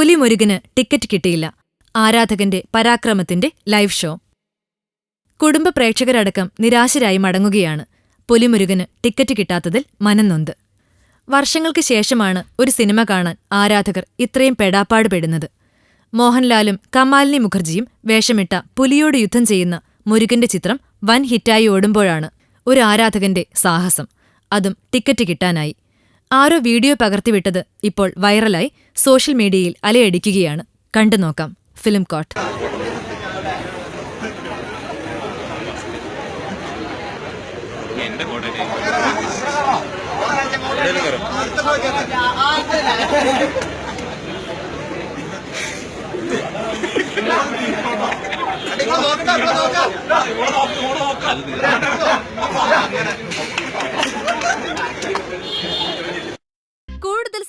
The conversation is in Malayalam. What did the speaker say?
പുലിമുരുകന് ടിക്കറ്റ് കിട്ടിയില്ല. ആരാധകന്റെ പരാക്രമത്തിന്റെ ലൈവ് ഷോ. കുടുംബ പ്രേക്ഷകരടക്കം നിരാശരായി മടങ്ങുകയാണ്. പുലിമുരുകന് ടിക്കറ്റ് കിട്ടാത്തതിൽ മനംനൊന്ത്. വർഷങ്ങൾക്ക് ശേഷമാണ് ഒരു സിനിമ കാണാൻ ആരാധകർ ഇത്രയും പെടാപ്പാട് പെടുന്നത് മോഹൻലാലും കമാലിനി മുഖർജിയും വേഷമിട്ട പുലിയോട് യുദ്ധം ചെയ്യുന്ന മുരുകന്റെ ചിത്രം വൻ ഹിറ്റായി ഓടുമ്പോഴാണ് ഒരു ആരാധകന്റെ സാഹസം. അതും ടിക്കറ്റ് കിട്ടാനായി. ആരോ വീഡിയോ പകർത്തിവിട്ടത് ഇപ്പോൾ വൈറലായി സോഷ്യൽ മീഡിയയിൽ അലയടിക്കുകയാണ്. കണ്ടു നോക്കാം. Film court. എന്റെ